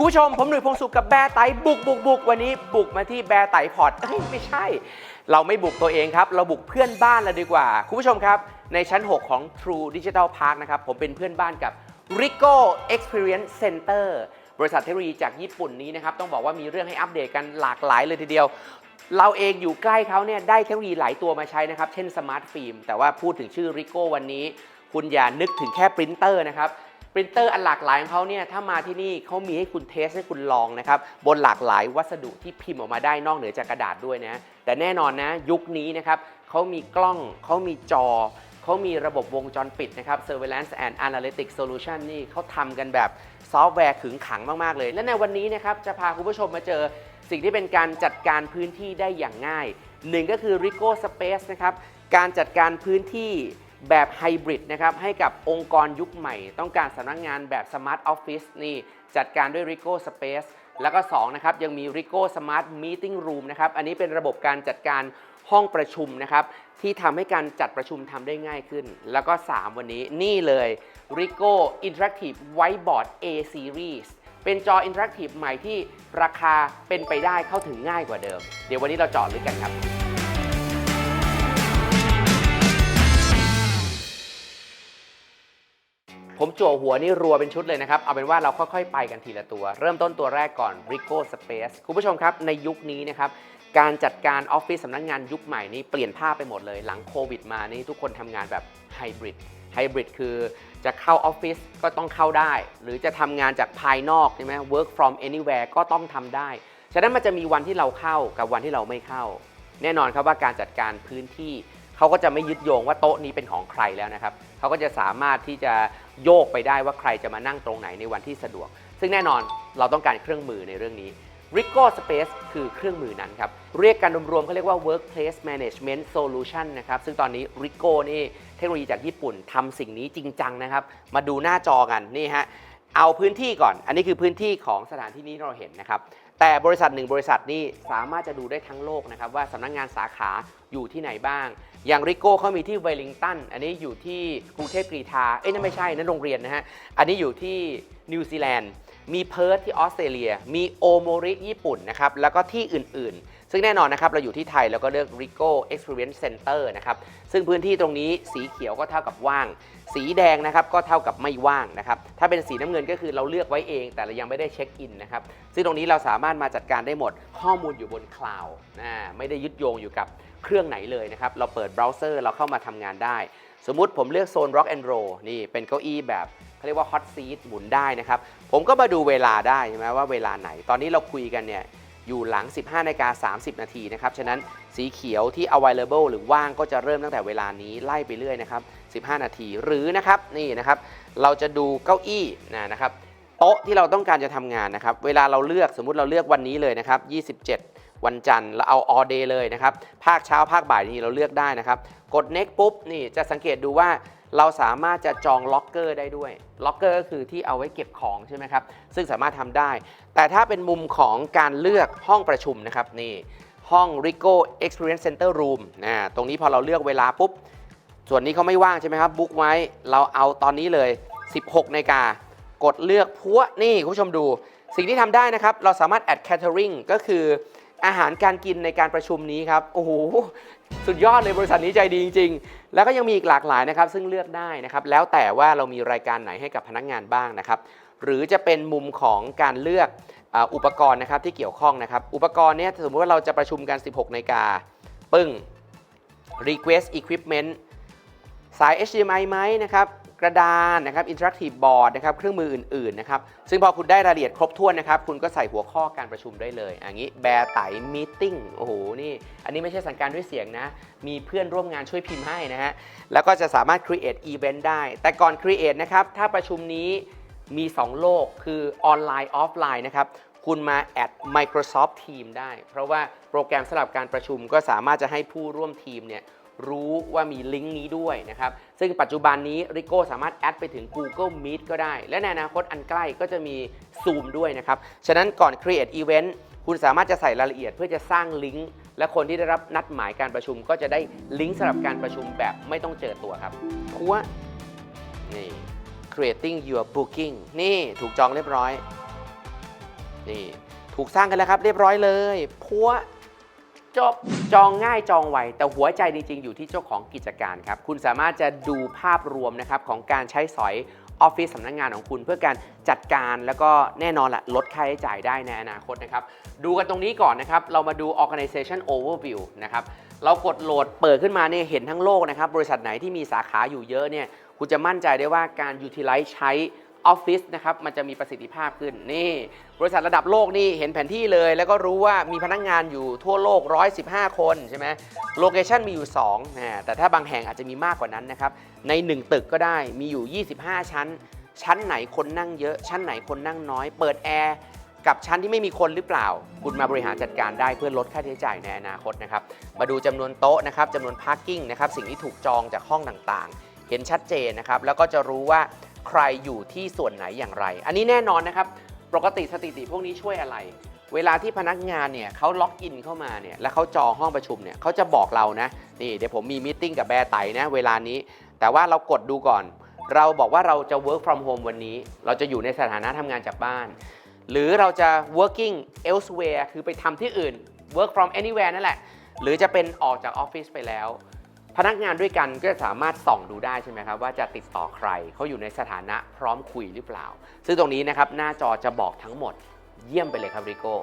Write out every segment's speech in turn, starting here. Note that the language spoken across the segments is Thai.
คุณผู้ชมผมหนุ่ยพงศ์สุขกับแบร์ไตบุกบุกบุกวันนี้บุกมาที่แบร์ไตพอร์ตเอ้ยไม่ใช่ เราไม่บุกตัวเองครับ เราบุกเพื่อนบ้านเราดีกว่า คุณผู้ชมครับ ในชั้น 6 ของ True Digital Park นะครับ ผมเป็นเพื่อนบ้านกับ Rico Experience Center บริษัทเทคโนโลยีจากญี่ปุ่นนี้นะครับ ต้องบอกว่ามีเรื่องให้อัปเดตกันหลากหลายเลยทีเดียว เราเองอยู่ใกล้เขาเนี่ยได้เทคโนโลยีหลายตัวมาใช้นะครับ เช่นสมาร์ทฟิล์มแต่ว่าพูดถึงชื่อ Rico วันนี้ คุณอย่านึกถึงแค่ปรินเตอร์นะครับ ปรินเตอร์อันหลากหลายของเขาเนี่ยถ้ามาที่นี่เขามีให้คุณเทสให้คุณลองนะครับบนหลากหลายวัสดุที่พิมพ์ออกมาได้นอกเหนือจากกระดาษด้วยนะแต่แน่นอนนะยุคนี้นะครับเขามีกล้องเขามีจอเขามีระบบวงจรปิดนะครับ Surveillance and Analytics Solution นี่เขาทำกันแบบซอฟต์แวร์ขึงขังมาก ๆ เลย และในวันนี้นะครับ จะพาคุณผู้ชมมาเจอสิ่งที่เป็นการจัดการพื้นที่ได้อย่างง่ายหนึ่งก็คือ Rico Space นะครับ การจัดการพื้นที่ แบบไฮบริดนะครับให้กับองค์กรยุคใหม่ ต้องการสำนักงานแบบ Smart Office นี่จัดการด้วย Rico Space แล้วก็2นะครับยังมี Rico Smart Meeting Room นะครับอันนี้เป็นระบบการจัดการห้องประชุมนะครับที่ทำให้การจัดประชุมทำได้ง่ายขึ้น แล้วก็ 3 วันนี้นี่เลย Rico Interactive Whiteboard A Series เป็นจออินเทอร์แอคทีฟใหม่ที่ราคาเป็นไปได้เข้าถึงง่ายกว่าเดิม เดี๋ยววันนี้เราเจาะลึกกันครับ ผมจั่วหัวนี่รัวเป็นชุดเลยนะครับ เอาเป็นว่าเราค่อยๆ ไปกันทีละตัว เริ่มต้นตัวแรกก่อน Rico Space คุณผู้ชมครับ ในยุคนี้นะครับการจัดการออฟฟิศสำนักงานยุคใหม่นี้เปลี่ยนภาพไปหมดเลย หลังโควิดมานี่ทุกคนทำงานแบบไฮบริดไฮบริดคือจะเข้าออฟฟิศก็ต้องเข้าได้ หรือจะทำงานจากภายนอกใช่ไหม work from anywhere ก็ต้องทำได้ ฉะนั้นมันจะมีวันที่เราเข้ากับวันที่เราไม่เข้า แน่นอนครับว่าการจัดการพื้นที่ เขาก็จะไม่ยึดโยงว่าโต๊ะนี้เป็นของใครแล้วนะครับ เขาก็จะสามารถที่จะ โยกไปได้ว่าใครจะมานั่งตรงไหนในวันที่สะดวก ซึ่งแน่นอนเราต้องการเครื่องมือในเรื่องนี้ Rico Space คือเครื่องมือนั้นครับ เรียกกันรวมๆเขาเรียกว่า Workplace Management Solution นะครับ ซึ่งตอนนี้ Rico นี่เทคโนโลยีจากญี่ปุ่นทำสิ่งนี้จริงจังนะครับ มาดูหน้าจอกันนี่ฮะ เอาพื้นที่ก่อน อันนี้คือพื้นที่ของสถานที่นี้ที่เราเห็นนะครับ แต่บริษัทหนึ่งบริษัทนี่สามารถจะดูได้ทั้งโลกนะครับว่าสำนักงงานสาขาอยู่ที่ไหนบ้าง อย่างริโก้เขามีที่เวลิงตัน อันนี้อยู่ที่กรุงเทพกรีฑาเอ้ยนั่นไม่ใช่นั่นโรงเรียนนะฮะ อันนี้อยู่ที่นิวซีแลนด์ มีเพิร์ธที่ออสเตรเลีย มีโอโมริญี่ปุ่นนะครับ แล้วก็ที่อื่นๆ ซึ่งแน่นอนนะครับเราอยู่ที่ไทยแล้วก็เลือก Rico Experience Center นะครับซึ่งพื้นที่ตรงนี้สีเขียวก็เท่ากับว่าง สีแดงนะครับก็เท่ากับไม่ว่างนะครับถ้าเป็นสีน้ำเงินก็คือเราเลือกไว้เอง แต่เรายังไม่ได้เช็คอินนะครับซึ่งตรงนี้เราสามารถมาจัดการได้หมดข้อมูลอยู่บนคลาวด์นะไม่ได้ยึดโยงอยู่กับเครื่องไหนเลยนะครับเราเปิดเบราว์เซอร์เราเข้ามาทำงานได้ สมมุติผมเลือกโซน Rock and Roll นี่เป็นเก้าอี้แบบเขาเรียกว่า Hot Seat หมุนได้นะครับ ผมก็มาดูเวลาได้ใช่ไหมว่าเวลาไหน ตอนนี้เราคุยกันเนี่ย อยู่หลัง 15นาฬิกา30 นาทีนะครับ ฉะนั้นสีเขียวที่ available หรือว่างก็จะเริ่มตั้งแต่เวลานี้ไล่ไปเรื่อยนะครับ15 นาทีหรือนะครับนี่นะครับ เราจะดูเก้าอี้นะครับโต๊ะที่เราต้องการจะทำงานนะครับ เวลาเราเลือกสมมุติเราเลือกวันนี้เลยนะครับ 27 วันจันทร์เราเอา all day เลยนะครับ ภาคเช้าภาคบ่ายนี่เราเลือกได้นะครับ กด next ปุ๊บนี่จะสังเกตดูว่า เราสามารถจะจองล็อกเกอร์ได้ด้วยล็อกเกอร์ก็คือที่เอาไว้เก็บของใช่ไหมครับ ซึ่งสามารถทำได้ แต่ถ้าเป็นมุมของการเลือกห้องประชุมนะครับนี่ห้อง Rico Experience Center Room นะตรงนี้พอเราเลือกเวลาปุ๊บ ส่วนนี้เขาไม่ว่างใช่ไหมครับบุ๊กไว้เราเอาตอนนี้เลย 16นาฬิกากดเลือกพัวนี่คุณผู้ชมดู สิ่งที่ทำได้นะครับ เราสามารถ add catering ก็คือ อาหารการกินในการประชุมนี้ครับโอ้โหสุดยอดเลยบริษัทนี้ใจดีจริง ๆ แล้วก็ยังมีอีกหลากหลายนะครับ ซึ่งเลือกได้นะครับ แล้วแต่ว่าเรามีรายการไหนให้กับพนักงานบ้างนะครับ หรือจะเป็นมุมของการเลือกอุปกรณ์นะครับที่เกี่ยวข้องนะครับ อุปกรณ์เนี่ยสมมติว่าเราจะประชุมกัน 16นาฬิกาปึ้ง request equipment สาย HDMI ไหมนะครับ กระดานนะครับ Interactive Board นะครับเครื่องมืออื่นๆนะครับซึ่งพอคุณได้รายละเอียดครบถ้วนนะครับคุณก็ใส่หัวข้อการประชุมได้เลยอันนี้แบร์ไตมีติ้งโอ้โหนี่อันนี้ไม่ใช่สั่งการด้วยเสียงนะ มีเพื่อนร่วมงานช่วยพิมพ์ให้นะฮะแล้วก็จะสามารถ create event ได้ แต่ก่อน create นะครับถ้าประชุมนี้มี 2 โลกคือออนไลน์ออฟไลน์นะครับคุณมาแอด Microsoft Team ได้ เพราะว่าโปรแกรมสำหรับการประชุมก็สามารถจะให้ผู้ร่วมทีมเนี่ย รู้ว่ามีลิงก์นี้ด้วยนะครับ ซึ่งปัจจุบันนี้ Rico สามารถแอดไปถึง Google Meet ก็ได้ และในอนาคตอันใกล้ก็จะมี Zoom ด้วยนะครับ ฉะนั้นก่อน Create Event คุณสามารถจะใส่รายละเอียดเพื่อจะสร้างลิงก์ และคนที่ได้รับนัดหมายการประชุมก็จะได้ลิงก์สำหรับการประชุมแบบไม่ต้องเจอตัวครับพัวนี่ creating your booking นี่ถูกจองเรียบร้อย นี่ ถูกสร้างกันแล้วครับ เรียบร้อยเลยพัว จบจองง่ายจองไวแต่หัวใจจริง ๆ อยู่ที่เจ้าของกิจการครับ คุณสามารถจะดูภาพรวมนะครับของการใช้สอยออฟฟิศสำนักงานของคุณเพื่อการจัดการแล้วก็แน่นอนละลดค่าใช้จ่ายได้ในอนาคตนะครับ ดูกันตรงนี้ก่อนนะครับ เรามาดู organization overview นะครับ เรากดโหลดเปิดขึ้นมาเนี่ยเห็นทั้งโลกนะครับ บริษัทไหนที่มีสาขาอยู่เยอะเนี่ยคุณจะมั่นใจได้ว่าการ utilize ใช้ ออฟฟิศนะครับมันจะมีประสิทธิภาพขึ้นนี่บริษัทระดับโลกนี่เห็นแผนที่เลย แล้วก็รู้ว่ามีพนักงงานอยู่ทั่วโลก 115 คนใช่ไหมโลเคชันมีอยู่2นะแต่ถ้าบางแห่งอาจจะมีมากกว่านั้นนะครับใน 1 ตึกก็ได้มีอยู่ 25 ชั้น ชั้นไหนคนนั่งเยอะ ชั้นไหนคนนั่งน้อย เปิดแอร์กับชั้นที่ไม่มีคนหรือเปล่า คุณมาบริหารจัดการได้เพื่อลดค่าใช้จ่ายในอนาคตนะครับมาดูจำนวนโต๊ะนะครับจำนวนพาร์กิ้งนะครับสิ่งที่ถูกจองจากห้องต่างๆ เห็นชัดเจนนะครับแล้วก็จะรู้ว่า ใครอยู่ที่ส่วนไหนอย่างไร อันนี้แน่นอนนะครับ ปกติสถิติพวกนี้ช่วยอะไร เวลาที่พนักงานเนี่ยเขาล็อกอินเข้ามาเนี่ยแล้วเขาจองห้องประชุมเนี่ยเขาจะบอกเรานะนี่เดี๋ยวผมมีมิ팅กับแบร์ไตนะเวลานี้ แต่ว่าเรากดดูก่อน เราบอกว่าเราจะ work from home วันนี้ เราจะอยู่ในสถานะทำงานจากบ้าน หรือเราจะ working elsewhere คือไปทำที่อื่น work from anywhere นั่นแหละ หรือจะเป็นออกจากออฟฟิศไปแล้ว พนักงานด้วยกันก็สามารถส่องดูได้ใช่ไหมครับว่าจะติดต่อใครเขาอยู่ในสถานะพร้อมคุยหรือเปล่า ซึ่งตรงนี้นะครับหน้าจอจะบอกทั้งหมด เยี่ยมไปเลยครับริโก้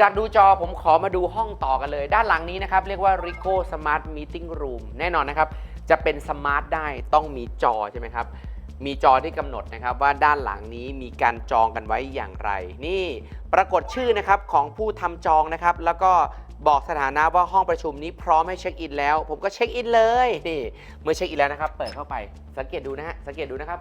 จากดูจอผมขอมาดูห้องต่อกันเลย ด้านหลังนี้นะครับเรียกว่า Rico Smart Meeting Room แน่นอนนะครับ จะเป็นสมาร์ทได้ต้องมีจอใช่ไหมครับ มีจอที่กำหนดนะครับว่าด้านหลังนี้มีการจองกันไว้อย่างไร นี่ปรากฏชื่อนะครับของผู้ทำจองนะครับ แล้วก็ บอกสถานะว่าห้องประชุมนี้พร้อมให้เช็คอินแล้ว ผมก็เช็คอินเลยนี่เมื่อเช็คอินแล้วนะครับเปิดเข้าไปสังเกตดูนะฮะสังเกตดูนะครับ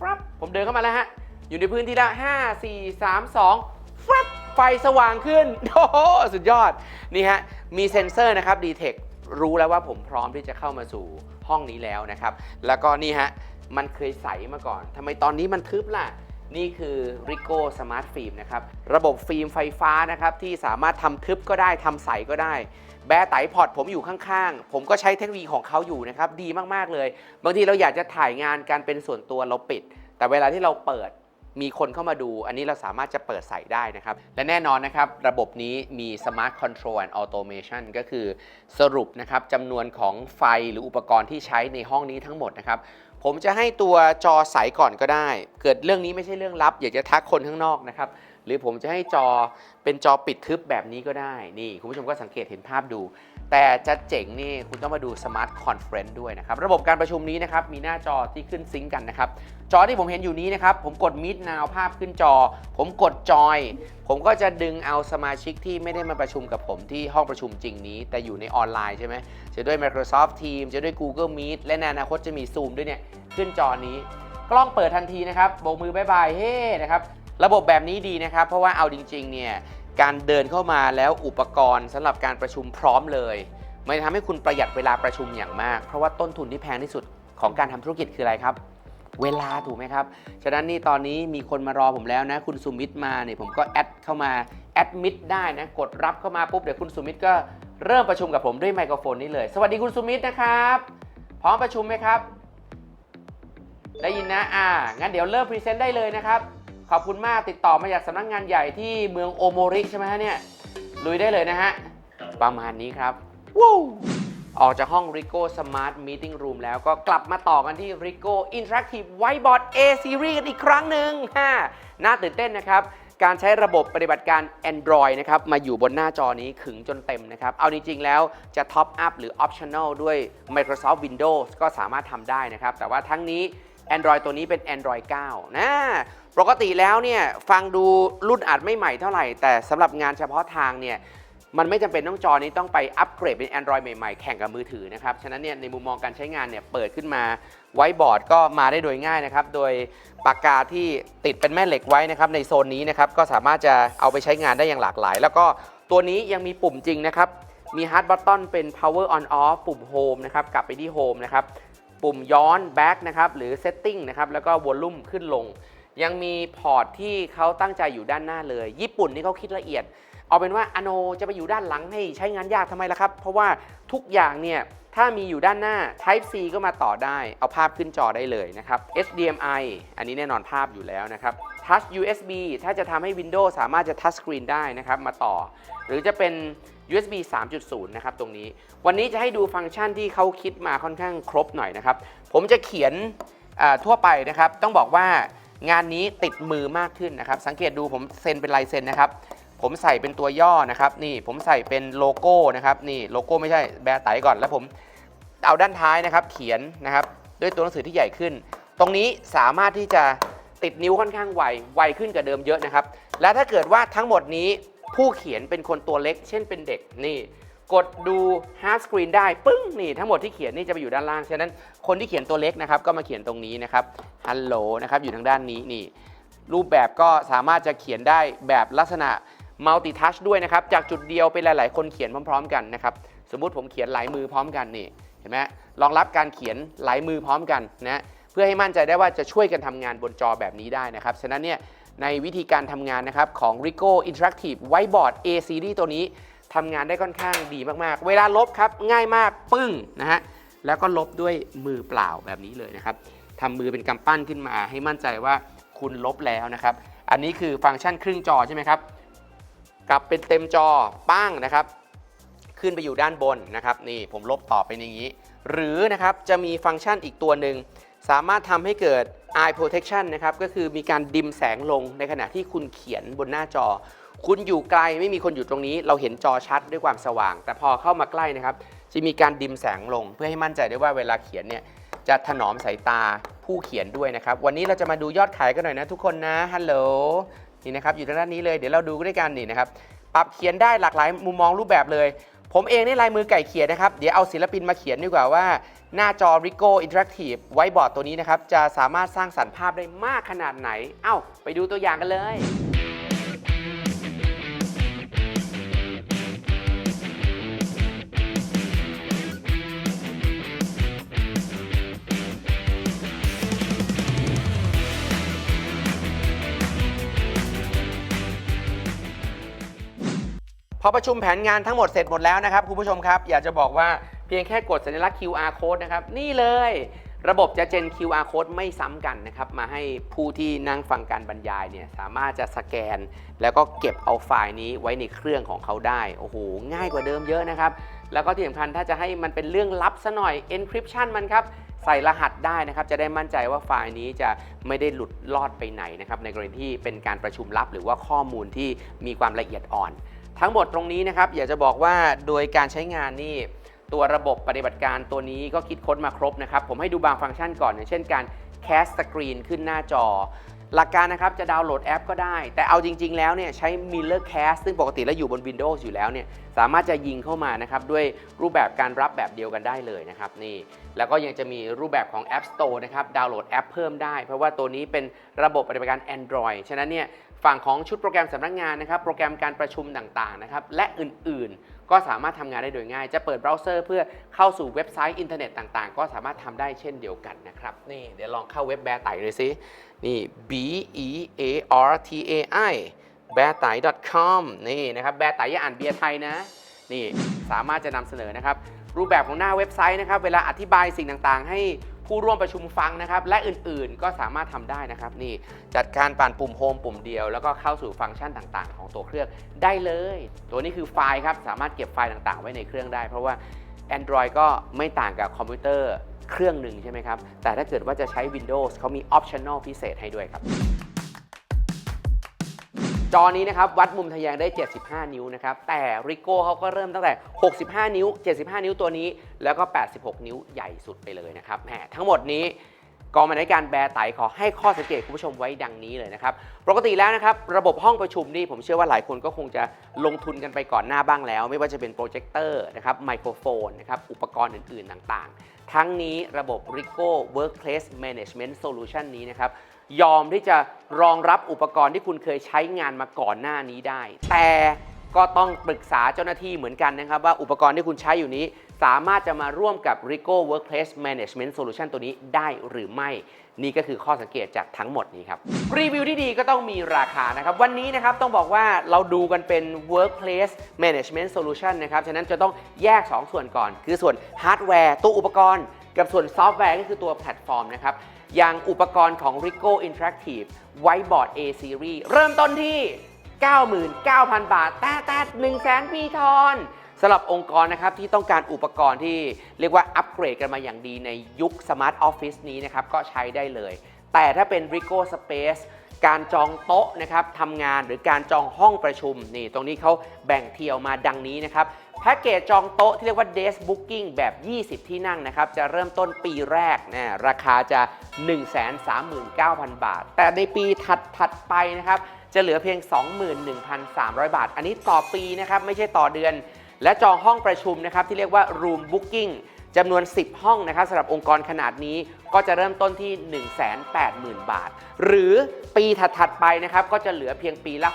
ฟรับผมเดินเข้ามาแล้วฮะอยู่ในพื้นที่ละ5 4 3 2ฟรับไฟสว่างขึ้นโอ้โหสุดยอดนี่ฮะมีเซ็นเซอร์นะครับดีเทครู้แล้วว่าผมพร้อมที่จะเข้ามาสู่ห้องนี้แล้วนะครับ แล้วก็นี่ฮะมันเคยใสมาก่อนทำไมตอนนี้มันทึบล่ะ นี่คือ Rico Smart Film นะครับ ระบบฟิล์มไฟฟ้านะครับ ที่สามารถทำทึบก็ได้ทำใสก็ได้ แบร์ไตพอดผมอยู่ข้างๆ ผมก็ใช้เทคโนโลยีของเขาอยู่นะครับ ดีมากๆเลย บางทีเราอยากจะถ่ายงานการเป็นส่วนตัวเราปิด แต่เวลาที่เราเปิดมีคนเข้ามาดู อันนี้เราสามารถจะเปิดใส่ได้นะครับ และแน่นอนนะครับ ระบบนี้มี Smart Control and Automation ก็คือสรุปนะครับจำนวนของไฟหรืออุปกรณ์ที่ใช้ในห้องนี้ทั้งหมดนะครับ ผมจะให้ตัวจอใสก่อนก็ได้ เกิดเรื่องนี้ไม่ใช่เรื่องลับ อยากจะทักคนข้างนอกนะครับ หรือผมจะให้จอ เป็นจอปิดทึบแบบนี้ก็ได้ นี่ คุณผู้ชมก็สังเกตเห็นภาพดู แต่จะเจ๋งนี่คุณต้องมาดู Smart Conference ด้วยนะครับ ระบบการประชุมนี้นะครับ มีหน้าจอที่ขึ้นซิงก์กันนะครับ จอที่ผมเห็นอยู่นี้นะครับ ผมกด Meet Now ภาพขึ้นจอ ผมกดจอยผมก็จะดึงเอาสมาชิกที่ไม่ได้มาประชุมกับผมที่ห้องประชุมจริงนี้ แต่อยู่ในออนไลน์ใช่ไหมจะด้วย Microsoft Teams จะด้วย Google Meet และในอนาคตจะมี Zoom ด้วยเนี่ยขึ้นจอนี้ กล้องเปิดทันทีนะครับโบกมือบายบายเฮ้นะครับ ระบบแบบนี้ดีนะครับ เพราะว่าเอาจริงๆเนี่ยการเดินเข้ามาแล้วอุปกรณ์สำหรับการประชุมพร้อมเลยมันจะทำให้คุณประหยัดเวลาประชุมอย่างมาก เพราะว่าต้นทุนที่แพงที่สุดของการทำธุรกิจคืออะไรครับ เวลาถูกไหมครับ ฉะนั้นนี่ตอนนี้มีคนมารอผมแล้วนะ คุณสุมิตรมาเนี่ยผมก็แอดเข้ามาแอดมิดได้นะ กดรับเข้ามาปุ๊บเดี๋ยวคุณสุมิตรก็เริ่มประชุมกับผมด้วยไมโครโฟนนี้เลย สวัสดีคุณสุมิตรนะครับ พร้อมประชุมไหมครับ ได้ยินนะ อ่า งั้นเดี๋ยวเริ่มพรีเซนต์ได้เลยนะครับ ขอบคุณมากติดต่อมาจากสำนักงานใหญ่ที่เมืองโอโมริใช่ไหมฮะเนี่ยลุยได้เลยนะฮะ ประมาณนี้ครับวู้ออกจากห้อง Rico Smart Meeting Room แล้วก็กลับมาต่อกันที่ Rico Interactive Whiteboard A Series กันอีกครั้งหนึ่งฮ่าน่าตื่นเต้นนะครับ การใช้ระบบปฏิบัติการ Android นะครับ มาอยู่บนหน้าจอนี้ขึงจนเต็มนะครับ เอาจริงๆแล้วจะ Top Up หรือ Optional ด้วย Microsoft Windows ก็สามารถทำได้นะครับ แต่ว่าทั้งนี้ Android ตัวนี้เป็น Android 9 นะ ปกติแล้วเนี่ยฟังดูรุ่นอาจไม่ใหม่เท่าไหร่ แต่สำหรับงานเฉพาะทางเนี่ยมันไม่จำเป็นต้องจอนี้ต้องไปอัปเกรดเป็น Android ใหม่ๆ แข่งกับมือถือนะครับ ฉะนั้นเนี่ยในมุมมองการใช้งานเนี่ยเปิดขึ้นมาไว้บอร์ดก็มาได้โดยง่ายนะครับ โดยปากกาที่ติดเป็นแม่เหล็กไว้นะครับในโซนนี้นะครับก็สามารถจะเอาไปใช้งานได้อย่างหลากหลาย แล้วก็ตัวนี้ยังมีปุ่มจริงนะครับ มี Hard Button เป็น Power On Off ปุ่ม Home นะครับกลับไปที่ Home นะครับปุ่มย้อน Back นะครับหรือ Setting นะครับแล้วก็ Volume ขึ้นลง ยังมีพอร์ตที่เขาตั้งใจอยู่ด้านหน้าเลย ญี่ปุ่นนี่เขาคิดละเอียด เอาเป็นว่าอโนจะไปอยู่ด้านหลังให้ใช้งานยากทำไมล่ะครับ เพราะว่าทุกอย่างเนี่ยถ้ามีอยู่ด้านหน้า Type C ก็มาต่อได้ เอาภาพขึ้นจอได้เลยนะครับ HDMI อันนี้แน่นอนภาพอยู่แล้วนะครับ Touch USB ถ้าจะทำให้ Windows สามารถจะ Touch Screen ได้นะครับมาต่อ หรือจะเป็น USB 3.0 นะครับตรงนี้ วันนี้จะให้ดูฟังก์ชันที่เขาคิดมาค่อนข้างครบหน่อยนะครับ ผมจะเขียนทั่วไปนะครับ ต้องบอกว่า งานนี้ติดมือมากขึ้นนะครับ สังเกตดูผมเซ็นเป็นลายเซ็นนะครับ ผมใส่เป็นตัวย่อนะครับ นี่ผมใส่เป็นโลโก้นะครับนี่โลโก้ไม่ใช่แบร์ไตก่อนแล้วผมเอาด้านท้ายนะครับ เขียนนะครับ ด้วยตัวหนังสือที่ใหญ่ขึ้น ตรงนี้สามารถที่จะติดนิ้วค่อนข้างไวไวขึ้นกว่าเดิมเยอะนะครับ และถ้าเกิดว่าทั้งหมดนี้ผู้เขียนเป็นคนตัวเล็ก เช่นเป็นเด็กนี่ กดดู hard screen ได้ปึ้งนี่ทั้งหมดที่เขียนนี่จะไปอยู่ด้านล่าง ฉะนั้นคนที่เขียนตัวเล็กนะครับก็มาเขียนตรงนี้นะครับฮัลโหลนะครับอยู่ทางด้านนี้นี่ รูปแบบก็สามารถจะเขียนได้แบบลักษณะ multi touch ด้วยนะครับ จากจุดเดียวเป็นหลาย ๆ คนเขียนพร้อม ๆ กันนะครับ สมมุติผมเขียนหลายมือพร้อมกันนี่เห็นไหมรองรับการเขียนหลายมือพร้อมกันนะเพื่อให้มั่นใจได้ว่าจะช่วยกันทำงานบนจอแบบนี้ได้นะครับฉะนั้นเนี่ยในวิธีการทำงานนะครับของ Rico Interactive Whiteboard A Series ตัวนี้ ทำงานได้ค่อนข้างดีมากๆ เวลาลบครับง่ายมากปึ้งนะฮะแล้วก็ลบด้วยมือเปล่าแบบนี้เลยนะครับทำมือเป็นกำปั้นขึ้นมา ให้มั่นใจว่าคุณลบแล้วนะครับ อันนี้คือฟังก์ชันครึ่งจอใช่ไหมครับ กลับเป็นเต็มจอปั้งนะครับ ขึ้นไปอยู่ด้านบนนะครับนี่ผมลบต่อเป็นอย่างนี้ หรือนะครับจะมีฟังก์ชันอีกตัวหนึ่งสามารถทำให้เกิด eye protection นะครับก็คือมีการดิมแสงลงในขณะที่คุณเขียนบนหน้าจอ คุณอยู่ไกลไม่มีคนอยู่ตรงนี้ เราเห็นจอชัดด้วยความสว่าง แต่พอเข้ามาใกล้นะครับ จะมีการดิมแสงลง เพื่อให้มั่นใจได้ว่าเวลาเขียนเนี่ยจะถนอมสายตาผู้เขียนด้วยนะครับ วันนี้เราจะมาดูยอดขายกันหน่อยนะทุกคนนะฮัลโหลนี่นะครับอยู่ทางด้านนี้เลยเดี๋ยวเราดูด้วยกันนี่นะครับปรับเขียนได้หลากหลายมุมมองรูปแบบเลย ผมเองนี่ลายมือไก่เขียนนะครับ เดี๋ยวเอาศิลปินมาเขียนดีกว่าว่า หน้าจอ Rico Interactive Whiteboard ตัวนี้นะครับ จะสามารถสร้างสรรค์ภาพได้มากขนาดไหน เอ้า ไปดูตัวอย่างกันเลย อประชุมแผนงานทั้งหมดเสร็จหมดแล้วนะครับคุณผู้ชมครับ อยากจะบอกว่าเพียงแค่กดสัญลักษณ์ QR code นะครับ นี่เลย ระบบจะเจน QR code ไม่ซ้ำกันนะครับ มาให้ผู้ที่นั่งฟังการบรรยายเนี่ยสามารถจะสแกน แล้วก็เก็บเอาไฟล์นี้ไว้ในเครื่องของเขาได้ โอ้โห ง่ายกว่าเดิมเยอะนะครับ แล้วก็ที่สำคัญถ้าจะให้มันเป็นเรื่องลับซะหน่อย encryption มันครับใส่รหัสได้นะครับ จะได้มั่นใจว่าไฟล์นี้จะไม่ได้หลุดลอดไปไหนนะครับ ในกรณีที่เป็นการประชุมลับ หรือว่าข้อมูลที่มีความละเอียดอ่อน ทั้งหมดตรงนี้นะครับอยากจะบอกว่าโดยการใช้งานนี่ตัวระบบปฏิบัติการตัวนี้ก็คิดค้นมาครบนะครับ ผมให้ดูบางฟังก์ชันก่อน อย่างเช่นการ cast screen ขึ้นหน้าจอ หลักการนะครับจะดาวน์โหลดแอปก็ได้ แต่เอาจริง ๆ แล้วเนี่ยใช้ Miller Cast ซึ่งปกติแล้วอยู่บน Windows อยู่แล้วเนี่ยสามารถจะยิงเข้ามานะครับด้วยรูปแบบการรับแบบเดียวกันได้เลยนะครับนี่แล้วก็ยังจะมีรูปแบบของ App Store นะครับดาวน์โหลดแอปเพิ่มได้ เพราะว่าตัวนี้เป็นระบบปฏิบัติการ Android ฉะนั้นเนี่ย ฝั่งของชุดโปรแกรมสำนักงานนะครับ โปรแกรมการประชุมต่างๆนะครับ และอื่นๆ ก็สามารถทำงานได้โดยง่าย จะเปิดเบราว์เซอร์เพื่อเข้าสู่เว็บไซต์อินเทอร์เน็ตต่างๆ ก็สามารถทำได้เช่นเดียวกันนะครับ นี่เดี๋ยวลองเข้าเว็บแบร์ไตเลยสินี่ b e a r t a i b a r t a i com นี่นะครับ แบร์ไตอย่าอ่านเบียร์ไทยนะ นี่สามารถจะนำเสนอนะครับ รูปแบบของหน้าเว็บไซต์นะครับ เวลาอธิบายสิ่งต่างๆ ให้ ผู้ร่วมประชุมฟังนะครับ และอื่นๆก็สามารถทำได้นะครับ นี่จัดการปั่นปุ่มโฮมปุ่มเดียว แล้วก็เข้าสู่ฟังก์ชันต่างๆ ของตัวเครื่องได้เลย ตัวนี้คือไฟล์ครับ สามารถเก็บไฟล์ต่างๆ ไว้ในเครื่องได้ เพราะว่า Android ก็ไม่ต่างกับคอมพิวเตอร์เครื่องหนึ่งใช่ไหมครับ แต่ถ้าเกิดว่าจะใช้ Windows เขามี Optional พิเศษให้ด้วยครับ จอนี้นะครับวัดมุมทะแยงได้ 75 นิ้วนะครับ แต่ Rico เขาก็เริ่มตั้งแต่ 65 นิ้ว 75 นิ้วตัวนี้ แล้วก็ 86 นิ้วใหญ่สุดไปเลยนะครับแหมทั้งหมดนี้กองบรรณาธิการแบร์ไตขอให้ข้อสังเกตคุณผู้ชมไว้ดังนี้เลยนะครับ ปกติแล้วนะครับ ระบบห้องประชุมนี่ผมเชื่อว่าหลายคนก็คงจะลงทุนกันไปก่อนหน้าบ้างแล้ว ไม่ว่าจะเป็นโปรเจคเตอร์นะครับไมโครโฟนนะครับอุปกรณ์อื่นๆต่างๆ ทั้งนี้ระบบ Rico Workplace Management Solution นี้นะครับ ยอมที่จะรองรับอุปกรณ์ที่คุณเคยใช้งานมาก่อนหน้านี้ได้ แต่ก็ต้องปรึกษาเจ้าหน้าที่เหมือนกันนะครับ ว่าอุปกรณ์ที่คุณใช้อยู่นี้ สามารถจะมาร่วมกับ Rico Workplace Management Solution ตัวนี้ได้หรือไม่ นี่ก็คือข้อสังเกตจากทั้งหมดนี้ครับ รีวิวที่ดีก็ต้องมีราคานะครับ วันนี้นะครับต้องบอกว่าเราดูกันเป็น Workplace Management Solution นะครับ ฉะนั้นจะต้องแยก 2 ส่วนก่อน คือส่วนฮาร์ดแวร์ตัวอุปกรณ์ กับส่วนซอฟต์แวร์ก็คือตัวแพลตฟอร์มนะครับ อย่างอุปกรณ์ของ Rico Interactive Whiteboard A Series เริ่มต้นที่ 99,000 บาท แต่แต่1 0 0 0 0 0ปีทอนสำหรับองค์กรนะครับที่ต้องการอุปกรณ์ที่เรียกว่าอัปเกรดกันมาอย่างดีในยุคสมาร์ทออฟฟิศนี้นะครับก็ใช้ได้เลย แต่ถ้าเป็น Rico Space การจองโต๊ะนะครับทำงานหรือการจองห้องประชุมนี่ตรงนี้เขาแบ่งเที่ยวมาดังนี้นะครับแพ็กเกจจองโต๊ะที่เรียกว่า Desk Booking แบบ 20 ที่นั่งนะครับ จะเริ่มต้นปีแรกนะราคาจะ 139,000 บาท แต่ในปีถัดๆไปนะครับ จะเหลือเพียง 21,300 บาท อันนี้ต่อปีนะครับ ไม่ใช่ต่อเดือน และจองห้องประชุมนะครับ ที่เรียกว่า Room Booking จำนวน 10 ห้องนะครับสำหรับองค์กรขนาดนี้ก็จะเริ่มต้นที่ 180,000 บาท หรือปีถัดๆไปนะครับก็จะเหลือเพียงปีละ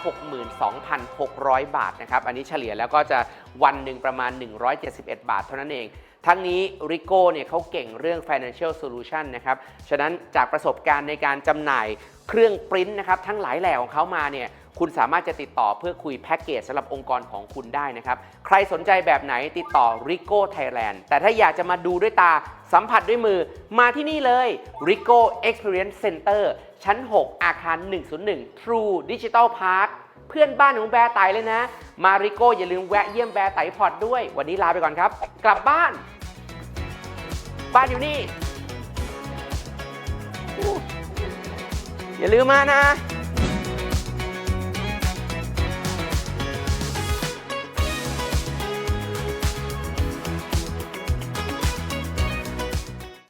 62,600 บาทนะครับอันนี้เฉลี่ยแล้วก็จะวันหนึ่งประมาณ 171 บาทเท่านั้นเองทั้งนี้ Rico เนี่ยเขาเก่งเรื่อง financial solution นะครับ ฉะนั้นจากประสบการณ์ในการจำหน่ายเครื่องปริ้นนะครับ ทั้งหลายแหล่ของเขามาเนี่ย คุณสามารถจะติดต่อเพื่อคุยแพ็กเกจสำหรับองค์กรของคุณได้นะครับ ใครสนใจแบบไหนติดต่อ Rico Thailand แต่ถ้าอยากจะมาดูด้วยตาสัมผัสด้วยมือมาที่นี่เลย Rico Experience Center ชั้น 6 อาคาร 101 True Digital Park เพื่อนบ้านของแบร์ไตเลยนะ มาริโก้อย่าลืมแวะเยี่ยมแบร์ไตพอดด้วย วันนี้ลาไปก่อนครับ กลับบ้าน บ้านอยู่นี่ อย่าลืมมานะ